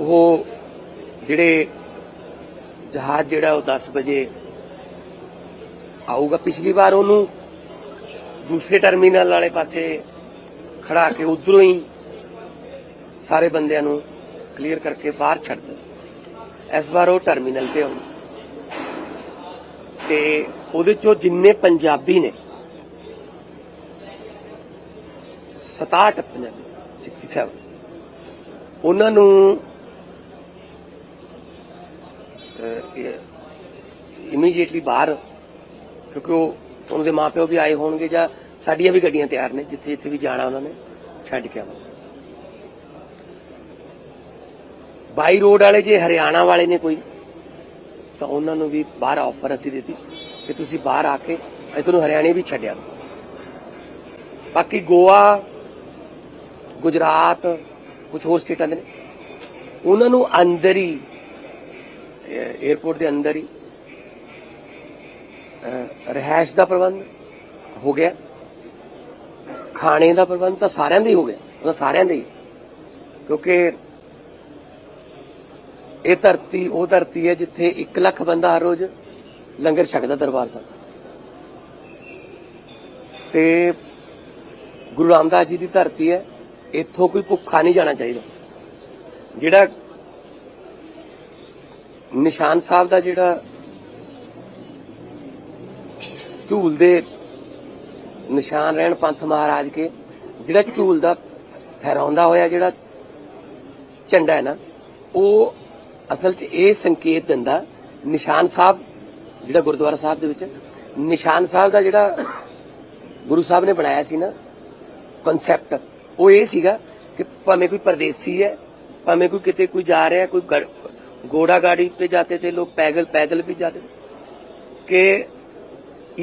ਉਹ ਜਿਹੜੇ ਜਹਾਜ਼ ਜਿਹੜਾ ਉਹ 10 ਵਜੇ ਆਊਗਾ, ਪਿਛਲੀ ਵਾਰ ਉਹਨੂੰ ਦੂਸਰੇ ਟਰਮੀਨਲ ਵਾਲੇ ਪਾਸੇ ਖੜਾ ਕੇ ਉਧਰੋਂ ਹੀ ਸਾਰੇ ਬੰਦਿਆਂ ਨੂੰ ਕਲੀਅਰ ਕਰਕੇ ਬਾਹਰ ਛੱਡਦਾ ਸੀ। ਇਸ ਵਾਰ ਉਹ ਟਰਮੀਨਲ ਤੇ ਆਉ ਤੇ ਉਹਦੇ ਚੋਂ ਜਿੰਨੇ ਪੰਜਾਬੀ ਨੇ 67 ਪੰਜਾਬੀ 67 ਉਹਨਾਂ ਨੂੰ ਇਮੀਡੀਏਟਲੀ ਬਾਹਰ, ਕਿਉਂਕਿ ਉਹ ਉਹਨਾਂ ਦੇ ਮਾਪਿਓ ਵੀ ਆਏ ਹੋਣਗੇ ਜਾਂ ਸਾਡੀਆਂ ਵੀ ਗੱਡੀਆਂ ਤਿਆਰ ਨੇ, ਜਿੱਥੇ ਜਿੱਥੇ ਵੀ ਜਾਣਾ ਉਹਨਾਂ ਨੇ, ਛੱਡ ਕੇ ਆਵਾਂ ਬਾਈ ਰੋਡ ਵਾਲੇ ਜੇ ਹਰਿਆਣਾ ਵਾਲੇ ਨੇ ਕੋਈ, ਤਾਂ ਉਹਨਾਂ ਨੂੰ ਵੀ ਬਾਹਰ ਆਫਰ ਅਸੀਂ ਦਿੱਤੀ ਕਿ ਤੁਸੀਂ ਬਾਹਰ ਆ ਕੇ ਅਸੀਂ ਤੁਹਾਨੂੰ ਹਰਿਆਣੇ ਵੀ ਛੱਡਿਆ ਬਾਕੀ ਗੋਆ, ਗੁਜਰਾਤ ਕੁਝ ਹੋਰ ਸਟੇਟਾਂ ਦੇ ਨੇ। ਉਹਨਾਂ ਨੂੰ ਅੰਦਰ ਹੀ 에어ਪੋਰਟ ਦੇ ਅੰਦਰ ਹੀ ਅਹ, ਰਿਹਾਇਸ਼ ਦਾ ਪ੍ਰਬੰਧ ਹੋ ਗਿਆ। ਖਾਣੇ ਦਾ ਪ੍ਰਬੰਧ ਤਾਂ ਸਾਰਿਆਂ ਦਾ ਹੀ ਹੋ ਗਿਆ ਉਹ ਸਾਰਿਆਂ ਦਾ ਹੀ। ਕਿਉਂਕਿ ਇਹ ਧਰਤੀ ਉਹ ਧਰਤੀ ਹੈ ਜਿੱਥੇ 1 ਲੱਖ ਬੰਦਾ ਹਰ ਰੋਜ਼ ਲੰਗਰ ਛਕਦਾ ਦਰਬਾਰ ਸਾਹਿਬ। ਤੇ ਗੁਰੂ ਰਾਮਦਾਸ ਜੀ ਦੀ ਧਰਤੀ ਹੈ ਇੱਥੋਂ ਕੋਈ ਭੁੱਖਾ ਨਹੀਂ ਜਾਣਾ ਚਾਹੀਦਾ। ਜਿਹੜਾ ਨਿਸ਼ਾਨ ਸਾਹਿਬ ਦਾ ਜਿਹੜਾ ਝੂਲ ਦੇ ਨਿਸ਼ਾਨ ਰਹਿਣ ਪੰਥ ਮਹਾਰਾਜ ਕੇ, ਜਿਹੜਾ ਝੂਲ ਦਾ ਫਹਿਰਾਉਂਦਾ ਹੋਇਆ ਜਿਹੜਾ ਝੰਡਾ ਹੈ ਨਾ, ਉਹ ਅਸਲ 'ਚ ਇਹ ਸੰਕੇਤ ਦਿੰਦਾ, ਨਿਸ਼ਾਨ ਸਾਹਿਬ, ਜਿਹੜਾ ਗੁਰਦੁਆਰਾ ਸਾਹਿਬ ਦੇ ਵਿੱਚ, ਨਿਸ਼ਾਨ ਸਾਹਿਬ ਦਾ ਜਿਹੜਾ ਗੁਰੂ ਸਾਹਿਬ ਨੇ ਬਣਾਇਆ ਸੀ ਨਾ ਕਨਸੈਪਟ ਉਹ ਇਹ ਸੀਗਾ ਕਿ ਭਾਵੇਂ ਕੋਈ ਪਰਦੇਸੀ ਹੈ, ਭਾਵੇਂ ਕੋਈ ਕਿਤੇ ਕੋਈ ਜਾ ਰਿਹਾ, ਕੋਈ ਗੜ- घोड़ा गाड़ी पे जाते थे लोग, पैदल पैदल भी जाते थे। कि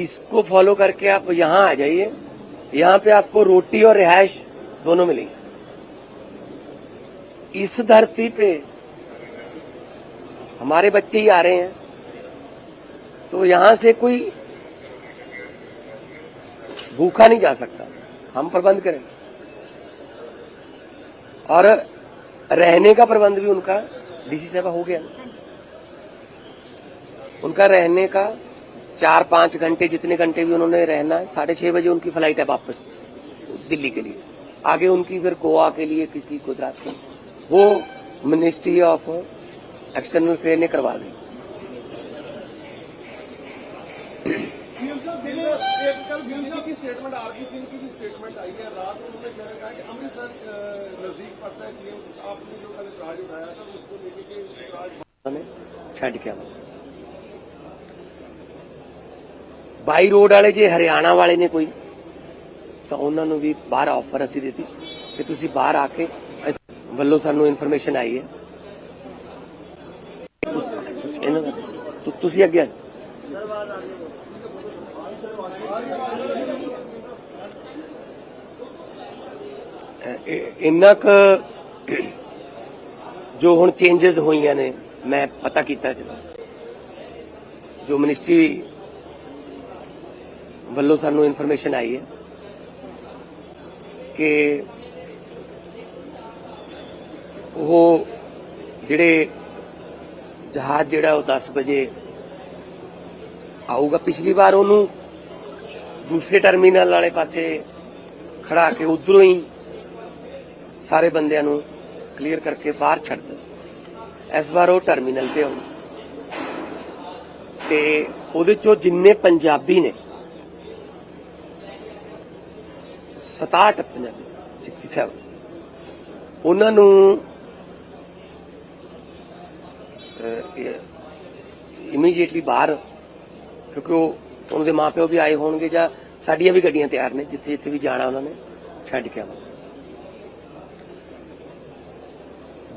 इसको फॉलो करके आप यहाँ आ जाइए। यहाँ पे आपको रोटी और रिहायश दोनों मिलेगी। इस धरती पे हमारे बच्चे ही आ रहे हैं। तो यहाँ से कोई भूखा नहीं जा सकता। हम प्रबंध करें और रहने का प्रबंध भी उनका डीसी साहब हो गया। उनका रहने का चार पाँच घंटे जितने घंटे भी उन्होंने रहना है, साढ़े छह बजे उनकी फ़्लाइट है वापस दिल्ली के लिए। आगे उनकी फिर गोवा के लिए किसकी, गुजरात के। वो मिनिस्ट्री ऑफ़ एक्सटर्नल अफेयर ने करवा दी। की की रात में उन्होंने कहा कि अमृतसर नज़दीक पड़ता है सीएम आपने जो कल उठाया था ਛੱਡ ਕੇ ਆਵਾਂ। ਬਾਈ ਰੋਡ ਵਾਲੇ ਜੇ ਹਰਿਆਣਾ ਵਾਲੇ ਨੇ ਕੋਈ, ਤਾਂ ਉਹਨਾਂ ਨੂੰ ਵੀ ਬਾਹਰ ਆਫਰ ਅਸੀਂ ਦਿੱਤੀ ਕਿ ਤੁਸੀਂ ਬਾਹਰ ਆ ਕੇ ਵੱਲੋਂ ਸਾਨੂੰ ਇਨਫੋਰਮੇਸ਼ਨ ਆਈ ਹੈ। ਤੁਸੀਂ ਅੱਗੇ ਆ ਇੰਨਾ ਕੁ ਜੋ ਹੁਣ ਚੇਂਜਸ ਹੋਈਆਂ ਨੇ ਮੈਂ ਪਤਾ ਕੀਤਾ ਸੀ ਜੋ ਮਿਨਿਸਟਰੀ ਵੱਲੋਂ ਸਾਨੂੰ ਇਨਫੋਰਮੇਸ਼ਨ ਆਈ ਹੈ ਕਿ ਉਹ ਜਿਹੜੇ ਜਹਾਜ਼ ਜਿਹੜਾ ਉਹ 10 ਵਜੇ ਆਊਗਾ, ਪਿਛਲੀ ਵਾਰ ਉਹਨੂੰ ਦੂਸਰੇ ਟਰਮੀਨਲ ਵਾਲੇ ਪਾਸੇ ਖੜਾ ਕੇ ਉਧਰੋਂ ਹੀ ਸਾਰੇ ਬੰਦਿਆਂ ਨੂੰ ਕਲੀਅਰ ਕਰਕੇ ਬਾਹਰ ਛੱਡ ਸੀ। ਇਸ ਵਾਰ ਉਹ ਟਰਮੀਨਲ ਤੇ ਆਉਣ। ਤੇ ਉਹਦੇ ਚੋਂ ਜਿੰਨੇ ਪੰਜਾਬੀ ਨੇ 67 ਪੰਜਾਬੀ 67 ਉਹਨਾਂ ਨੂੰ ਇਮੀਡੀਏਟਲੀ ਬਾਹਰ, ਕਿਉਂਕਿ ਉਹ ਉਹਨਾਂ ਦੇ ਮਾਪਿਓ ਵੀ ਆਏ ਹੋਣਗੇ ਜਾਂ ਸਾਡੀਆਂ ਵੀ ਗੱਡੀਆਂ ਤਿਆਰ ਨੇ ਜਿੱਥੇ ਜਿੱਥੇ ਵੀ ਜਾਣਾ ਉਹਨਾਂ ਨੇ, ਛੱਡ ਕੇ ਆਵਾਂਗੇ।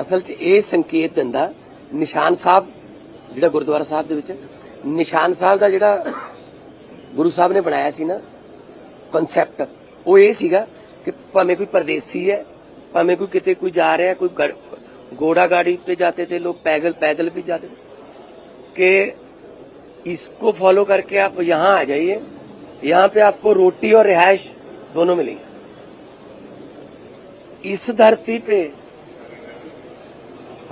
ਅਸਲ 'ਚ ਇਹ ਸੰਕੇਤ ਦਿੰਦਾ ਨਿਸ਼ਾਨ ਸਾਹਿਬ ਜਿਹੜਾ ਗੁਰਦੁਆਰਾ ਸਾਹਿਬ ਦੇ ਵਿੱਚ ਨਿਸ਼ਾਨ ਸਾਹਿਬ ਦਾ ਜਿਹੜਾ ਗੁਰੂ ਸਾਹਿਬ ਨੇ ਬਣਾਇਆ ਸੀ ਨਾ ਕਨਸੈਪਟ ਉਹ ਇਹ ਸੀਗਾ ਕਿ ਭਾਵੇਂ ਕੋਈ ਪਰਦੇਸੀ ਹੈ ਭਾਵੇਂ ਕੋਈ ਕਿਤੇ ਕੋਈ ਜਾ ਰਿਹਾ ਕੋਈ ਗੜ- घोड़ा गाड़ी पे जाते थे लोग पैदल पैदल भी जाते थे कि इसको फॉलो करके आप यहाँ आ जाइए यहाँ पे आपको रोटी और रिहायश दोनों मिलेगी इस धरती पे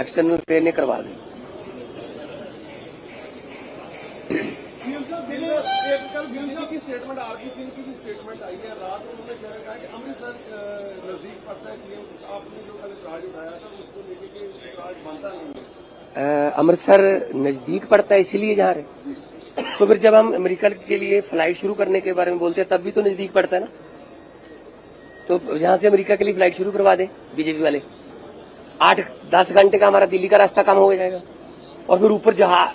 एक्सटर्नल फेयर ने करवा दी। अमृतसर नज़दीक पड़ता है इसीलिए जहाँ तो फिर जब हम अमेरिका के लिए फ़्लाइट शुरू करने के बारे में बोलते हैं तब भी तो नज़दीक पड़ता है ना? तो यहाँ से अमेरिका के लिए फ़्लाइट शुरू करवा दे बीजेपी वाले। आठ, दस घंटे का हमारा दिल्ली का रास्ता कम हो जाएगा। और फिर ऊपर जहाँ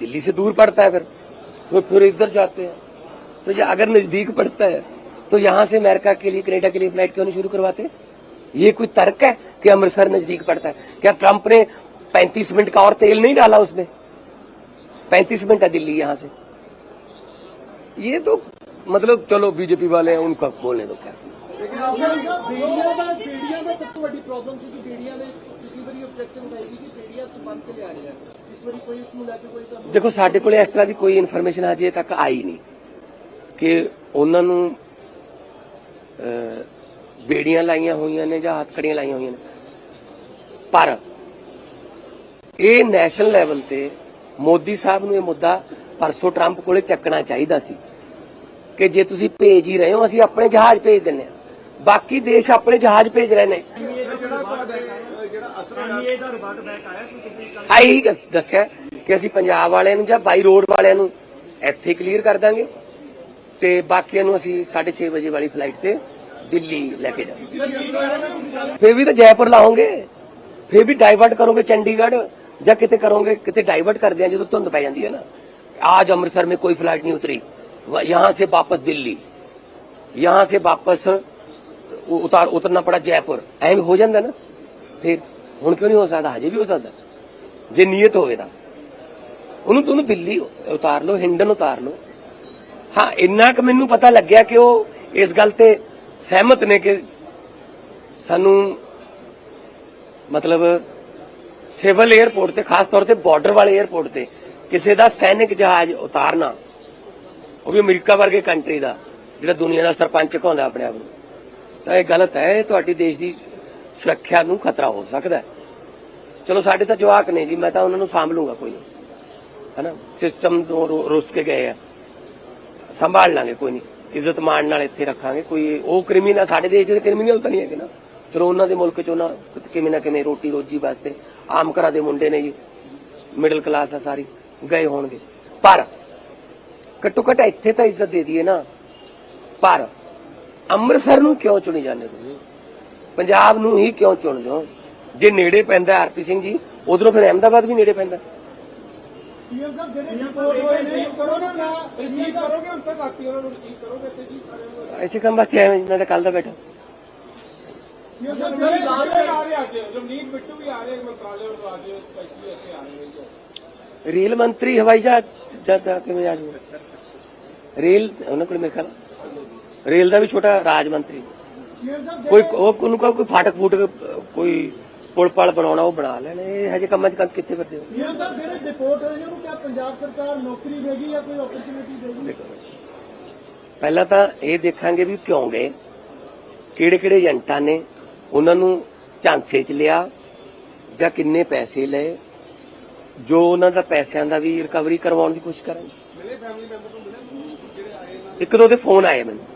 दिल्ली से दूर पड़ता है फिर तो फिर इधर जाते हैं। तो ये अगर नज़दीक पड़ता है तो यहाँ से अमेरिका के लिए, कनेडा के लिए फ़्लाइट क्यों नहीं शुरू करवाते? ये कोई तर्क है कि अमृतसर नज़दीक पड़ता है? क्या ट्रंप ने 35 मिनट का और तेल नहीं डाला उसमें? 35 मिनट है दिल्ली यहाँ से। ये तो मतलब चलो, बीजेपी वाले हैं, उनका बोलने दो क्या? ਲੇਕਿਨ ਆਪ ਦਾ ਬੇੜੀਆਂ ਦਾ ਸਭ ਤੋਂ ਵੱਡੀ ਪ੍ਰੋਬਲਮ ਸੀ ਕਿ ਬੇੜੀਆਂ ਨੇ ਪਿਛਲੀ ਵਾਰੀ ਆਬਜੈਕਸ਼ਨ ਉਠਾਈ ਸੀ ਕਿ ਬੇੜੀਆਂ ਚ ਕੇ ਲਿਆ ਰਹੇ। ਇਸ ਵਾਰੀ ਕੋਈ ਇਸ ਨੂੰ ਲੈ ਕੇ ਕੋਈ ਤਾਂ ਦੇਖੋ, ਸਾਡੇ ਕੋਲੇ ਇਸ ਤਰ੍ਹਾਂ ਦੀ ਕੋਈ ਇਨਫੋਰਮੇਸ਼ਨ ਅਜੇ ਤੱਕ ਆਈ ਨਹੀਂ ਕਿ ਉਹਨਾਂ ਨੂੰ ਬੇੜੀਆਂ ਲਾਈਆਂ ਹੋਈਆਂ ਨੇ ਜਾਂ ਹੱਥਕੜੀਆਂ ਲਾਈਆਂ ਹੋਈਆਂ ਨੇ। ਪਰ ਇਹ ਨੈਸ਼ਨਲ ਲੈਵਲ ਤੇ ਮੋਦੀ ਸਾਹਿਬ ਨੂੰ ਇਹ ਮੁੱਦਾ ਪਰਸੋਂ ਟਰੰਪ ਕੋਲੇ ਚੱਕਣਾ ਚਾਹੀਦਾ ਸੀ ਕਿ ਜੇ ਤੁਸੀਂ ਭੇਜ ਹੀ ਰਹੇ ਹੋ, ਅਸੀਂ ਆਪਣੇ ਜਹਾਜ਼ ਭੇਜ ਦਿੰਨੇ ਆ ਬਾਕੀ ਦੇਸ਼ ਆਪਣੇ ਜਹਾਜ਼ ਭੇਜ ਰਹੇ ਨੇ ਜਿਹੜਾ ਤੁਹਾਡੇ ਜਿਹੜਾ ਅਸਰ ਹੋਇਆ ਆਈ ਦੱਸਿਆ ਕਿ ਅਸੀਂ ਪੰਜਾਬ ਵਾਲਿਆਂ ਨੂੰ ਜਾਂ ਬਾਈ ਰੋਡ ਵਾਲਿਆਂ ਨੂੰ ਇੱਥੇ ਕਲੀਅਰ ਕਰ ਦਾਂਗੇ ਤੇ ਬਾਕੀਆਂ ਨੂੰ ਅਸੀਂ 6:30 ਵਜੇ ਵਾਲੀ ਫਲਾਈਟ ਤੇ ਦਿੱਲੀ ਲੈ ਕੇ ਜਾਵਾਂਗੇ ਫਿਰ ਵੀ ਤਾਂ ਜੈਪੁਰ ਲਾਓਗੇ ਫਿਰ ਵੀ ਡਾਈਵਰਟ ਕਰੋਗੇ ਚੰਡੀਗੜ੍ਹ ਜਾਂ ਕਿਤੇ ਕਰੋਗੇ ਕਿਤੇ ਡਾਈਵਰਟ ਕਰਦੇ ਆ ਜਦੋਂ ਧੁੰਦ ਪੈ ਜਾਂਦੀ ਹੈ ਨਾ आज अमृतसर में कोई फ्लाइट नहीं उतरी वह- यहां से वापस दिल्ली यहां से वापस उ- ਉਤਾਰ ਉਤਰਨਾ ਪੜਾ ਜੈਪੁਰ। ਐਵੇਂ ਹੋ ਜਾਂਦਾ ਨਾ। ਫਿਰ ਹੁਣ ਕਿਉਂ ਨਹੀਂ ਹੋ ਸਕਦਾ? ਹਜੇ ਵੀ ਹੋ ਸਕਦਾ। ਜੇ ਨੀਅਤ ਹੋਵੇ ਤਾਂ। ਉਹਨੂੰ ਤੁਹਾਨੂੰ ਦਿੱਲੀ ਉਤਾਰ ਲਓ, ਹਿੰਡਨ ਉਤਾਰ ਲਓ। ਹਾਂ, ਇੰਨਾ ਕਿ ਮੈਨੂੰ ਪਤਾ ਲੱਗਿਆ ਕਿ ਉਹ ਇਸ ਗੱਲ ਤੇ ਸਹਿਮਤ ਨੇ ਕਿ ਸਾਨੂੰ ਮਤਲਬ ਸਿਵਲ 에ਅਰਪੋਰਟ ਤੇ, ਖਾਸ ਤੌਰ ਤੇ ਬਾਰਡਰ ਵਾਲੇ 에ਅਰਪੋਰਟ ਤੇ ਕਿਸੇ ਦਾ ਸੈਨਿਕ ਜਹਾਜ਼ ਉਤਾਰਨਾ, ਉਹ ਵੀ ਅਮਰੀਕਾ ਵਰਗੇ ਕੰਟਰੀ ਦਾ, ਜਿਹੜਾ ਦੁਨੀਆ ਦਾ ਸਰਪੰਚ ਕਹਾਉਂਦਾ ਆਪਣੇ ਆਪ ਨੂੰ। ਤਾਂ ਇਹ ਗਲਤ ਹੈ, ਇਹ ਤੁਹਾਡੀ ਦੇਸ਼ ਦੀ ਸੁਰੱਖਿਆ ਨੂੰ ਖਤਰਾ ਹੋ ਸਕਦਾ ਹੈ। ਚਲੋ, ਸਾਡੇ ਤਾਂ ਜਵਾਕ ਨੇ ਜੀ, ਮੈਂ ਤਾਂ ਉਹਨਾਂ ਨੂੰ ਸਾਂਭ ਲੂੰਗਾ ਕੋਈ ਨਹੀਂ। ਹੈਨਾ? ਸਿਸਟਮ ਤੋਂ ਰੁੱਸ ਕੇ ਗਏ ਆ। ਸੰਭਾਲ ਲਾਂਗੇ ਕੋਈ ਨਹੀਂ। ਇੱਜ਼ਤ ਮਾਣ ਨਾਲ ਇੱਥੇ ਰੱਖਾਂਗੇ, ਕੋਈ ਉਹ ਕ੍ਰਿਮੀਨਲ ਸਾਡੇ ਦੇਸ਼ ਦੇ ਕ੍ਰਿਮੀਨਲ ਤਾਂ ਨਹੀਂ ਹੈਗੇ ਨਾ। ਚਲੋ, ਉਹਨਾਂ ਦੇ ਮੁਲਕ ਚ ਉਹਨਾਂ ਕਿਵੇਂ ਨਾ ਕਿਵੇਂ ਰੋਟੀ ਰੋਜੀ ਵਾਸਤੇ ਆਮ ਘਰਾਂ ਦੇ ਮੁੰਡੇ ਨੇ ਜੀ ਮਿਡਲ ਕਲਾਸ ਆ ਸਾਰੀ, ਗਏ ਹੋਣਗੇ। ਪਰ ਘੱਟੋ ਘੱਟ ਇੱਥੇ ਤਾਂ ਇੱਜ਼ਤ ਦੇ ਦਈਏ ਨਾ। ਪਰ ਅੰਮ੍ਰਿਤਸਰ ਨੂੰ ਕਿਉਂ ਚੁਣੀ ਜਾਂਦੇ ਤੁਸੀਂ? ਪੰਜਾਬ ਨੂੰ ਹੀ ਕਿਉਂ ਚੁਣਦੇ ਹੋ? ਜੇ ਨੇੜੇ ਪੈਂਦਾ ਆਰਪੀ ਸਿੰਘ ਜੀ ਉਧਰੋਂ ਫਿਰ ਅਹਿਮਦਾਬਾਦ ਵੀ ਨੇੜੇ ਪੈਂਦਾ ਸੀਐਮ ਸਾਹਿਬ ਜਿਹੜੇ ਰਿਪੋਰਟ ਹੋਏ ਨੇ ਕਰੋਗੇ ਨਾ ਰਿਸੀਵ ਕਰੋਗੇ ਹੁਣ ਤੱਕ ਆਤੀ ਉਹਨਾਂ ਨੂੰ ਰਿਸੀਵ ਕਰੋਗੇ ਤੇ ਜੀ ਸਾਰਿਆਂ ਨੂੰ ਐਸੇ ਕੰਮ ਵਾਸਤੇ ਆਇਆ ਮੈਂ ਤਾਂ ਕੱਲ ਦਾ ਬੈਠਾ। ਸੀਐਮ ਸਾਹਿਬ ਜਿਹੜੇ ਆ ਰਹੇ ਅੱਜ ਰਮਨੀਤ ਬਿੱਟੂ ਵੀ ਆ ਰਹੇ ਮੰਤਰਾਲੇ ਤੋਂ ਅੱਜ ਸਪੈਸ਼ਲੀ ਇੱਥੇ ਆ ਰਹੇ ਨੇ। ਰੇਲ ਮੰਤਰੀ ਹਵਾਈ ਜਹਾਜ਼ ਜਦ ਕਿਵੇਂ ਆ ਜਾਊਗਾ? ਰੇਲ ਉਹਨਾਂ ਕੋਲ ਮੇਰੇ ਖਿਆਲ ਰੇਲ ਦਾ ਵੀ ਛੋਟਾ ਰਾਜ ਮੰਤਰੀ। ਕੋਈ ਉਹ ਉਹਨੂੰ ਕੋਈ ਫਾਟਕ ਫੂਟਕ ਕੋਈ ਪੁਲ ਪਲ ਬਣਾਉਣਾ ਉਹ ਬਣਾ ਲੈਣ। ਇਹ ਹਜੇ ਕੰਮਾਂ 'ਚ ਕੰਨ ਕਿੱਥੇ ਫਿਰਦੇ ਹੋ? ਸੀਐਮ ਸਾਹਿਬ ਜਿਹੜੇ ਰਿਪੋਰਟ ਹੋਈ ਉਹਨੂੰ ਕਿਹਾ ਪੰਜਾਬ ਸਰਕਾਰ ਨੌਕਰੀ ਦੇਗੀ ਜਾਂ ਕੋਈ ਓਪਰਚੁਨਿਟੀ ਦੇਗੀ? ਪਹਿਲਾਂ ਤਾਂ ਇਹ ਦੇਖਾਂਗੇ ਵੀ ਕਿਉਂ ਗਏ। ਕਿਹੜੇ ਕਿਹੜੇ ਏਜੰਟਾਂ ਨੇ ਉਹਨਾਂ ਨੂੰ ਝਾਂਸੇ 'ਚ ਲਿਆ ਜਾਂ ਕਿੰਨੇ ਪੈਸੇ ਲਏ ਜੋ ਉਹਨਾਂ ਦਾ ਪੈਸਿਆਂ ਦਾ ਵੀ ਰਿਕਵਰੀ ਕਰਵਾਉਣ ਦੀ ਕੋਸ਼ਿਸ਼ ਕਰਾਂਗੇ ਇੱਕ ਦੋ ਦੇ ਫੋਨ ਆਏ ਮੈਨੂੰ।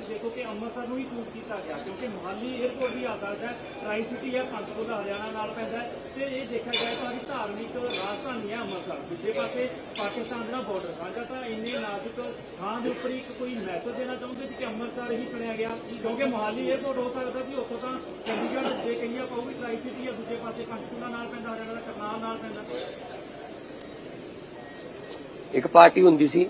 ਅੰਮ੍ਰਿਤਸਰ ਨੂੰ ਹੀ ਚੂਜ਼ ਕੀਤਾ ਗਿਆ, ਕਿਉਂਕਿ ਮੁਹਾਲੀ 에ਅਰਪੋਰਟ ਵੀ ਆ ਸਕਦਾ ਹੈ ਟਰਾਈ ਸਿਟੀ ਹੈ ਪੰਚਕੂਲਾ ਹਰਿਆਣਾ ਨਾਲ ਪੈਂਦਾ ਹੈ, ਤੇ ਇਹ ਦੇਖਿਆ ਜਾਏ ਤਾਂ ਵੀ ਧਾਰਮਿਕ ਰਾਜਧਾਨੀ ਹੈ ਅੰਮ੍ਰਿਤਸਰ। ਦੂਜੇ ਪਾਸੇ ਪਾਕਿਸਤਾਨ ਦਾ ਬਾਰਡਰ ਸਾਂਝਾ ਤਾਂ ਇੰਨੇ ਨਾਜ਼ੁਕ ਥਾਂ ਦੇ ਉੱਪਰ ਇੱਕ ਕੋਈ ਮੈਸੇਜ ਦੇਣਾ ਚਾਹੁੰਦੇ ਸੀ ਕਿ ਅੰਮ੍ਰਿਤਸਰ ਹੀ ਚੁਣਿਆ ਗਿਆ? ਕਿਉਂਕਿ ਮੁਹਾਲੀ 에ਅਰਪੋਰਟ ਹੋ ਸਕਦਾ ਸੀ ਉੱਥੋਂ ਤਾਂ ਚੰਡੀਗੜ੍ਹ ਜੇ ਕਹੀਆਂ ਪਾਉਗੀ ਟਰਾਈ ਸਿਟੀ ਹੈ ਦੂਜੇ ਪਾਸੇ ਪੰਚਕੂਲਾ ਨਾਲ ਪੈਂਦਾ, ਹਰਿਆਣਾ ਦਾ ਕਰਨਾਲ ਨਾਲ ਪੈਂਦਾ। ਇੱਕ ਪਾਰਟੀ ਹੁੰਦੀ ਸੀ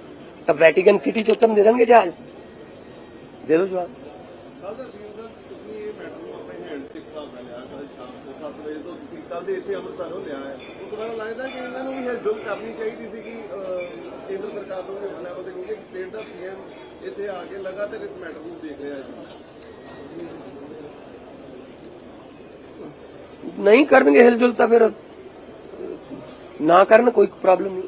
ਤਾਂ ਵੈਟੀਕਨ ਸਿਟੀ ਚ ਉਤਰਨ ਦੇ ਦੇਣਗੇ ਜਹਾਜ਼? ਦੇ ਜਵਾਬ। ਕੱਲ ਦਾ ਸੀਨ ਦਾ ਤੁਸੀਂ ਇਹ ਮੈਟਰ ਨੂੰ ਆਪਣੇ ਹੈਂਡ ਤੇ ਹਿਸਾਬ ਨਾਲ ਲਿਆ ਕੱਲ ਸ਼ਾਮ ਨੂੰ 7 ਵਜੇ ਤੋਂ ਤੁਸੀਂ ਕੱਲ ਦੇ ਇੱਥੇ ਅੰਮ੍ਰਿਤਸਰੋਂ ਲਿਆ ਹੈ। ਉਸ ਤੋਂ ਬਾਅਦ ਲੱਗਦਾ ਕਿ ਇਹਨਾਂ ਨੂੰ ਵੀ ਹਿਲਜੁਲ ਕਰਨੀ ਚਾਹੀਦੀ ਸੀ ਕਿ ਕੇਂਦਰ ਸਰਕਾਰ ਨੂੰ ਵੀ ਲੈਵਲ ਤੇ ਕਿਉਂਕਿ ਸਟੇਟ ਦਾ ਸੀਐਮ ਇੱਥੇ ਆ ਕੇ ਲਗਾਤਾਰ ਇਸ ਮੈਟਰ ਨੂੰ ਦੇਖ ਰਿਹਾ ਹੈ। ਨਹੀਂ ਕਰਨਗੇ ਹਿਲਜੁਲ ਤਾਂ ਫਿਰ ਨਾ ਕਰਨ ਕੋਈ ਪ੍ਰੋਬਲਮ ਨਹੀਂ।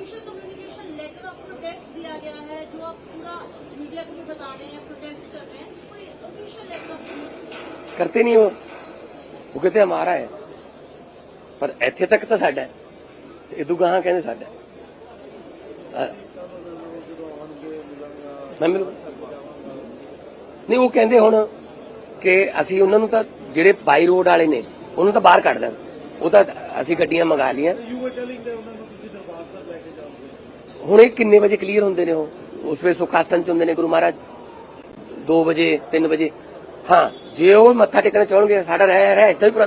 गया है जो आप पूरा मीडिया को भी बता रहे हैं प्रोटेस्ट कर रहे हैं कोई ऑफिशियल लेटर ऑफ करते नहीं हो वो कहते हमारा है पर ਇੱਥੇ ਤੱਕ ਤਾਂ ਸਾਡਾ ਹੈ ਇਦੋਂ ਗਾਹਾਂ ਕਹਿੰਦੇ ਸਾਡਾ ਹੈ। ਅਹ ਮੈਂ ਮਿਲੂ ਨਹੀਂ ਉਹ ਕਹਿੰਦੇ ਹੁਣ ਕਿ ਅਸੀਂ ਉਹਨਾਂ ਨੂੰ ਤਾਂ ਜਿਹੜੇ ਬਾਈ ਰੋਡ ਵਾਲੇ ਨੇ ਉਹਨੂੰ ਤਾਂ ਬਾਹਰ ਕੱਢ ਦੇਣ ਉਹ ਤਾਂ ਅਸੀਂ ਗੱਡੀਆਂ ਮੰਗਾ ਲੀਆਂ ਹੁਣ ਇਹ ਕਿੰਨੇ ਵਜੇ ਕਲੀਅਰ ਹੁੰਦੇ ਨੇ ਉਹ? ਉਸ ਵੇ ਸੁਖਾਸਨ ਚ ਹੁੰਦੇ ਨੇ ਗੁਰੂ ਮਹਾਰਾਜ? 2 ਵਜੇ 3 ਵਜੇ? ਹਾਂ, ਜੇ ਉਹ ਮੱਥਾ ਟੇਕਣਾ ਚਾਹਣਗੇ, ਸਾਡਾ ਰਹਿ ਰਹਿ ਇਸ ਦਾ ਵੀ ਪ੍ਰਬੰਧ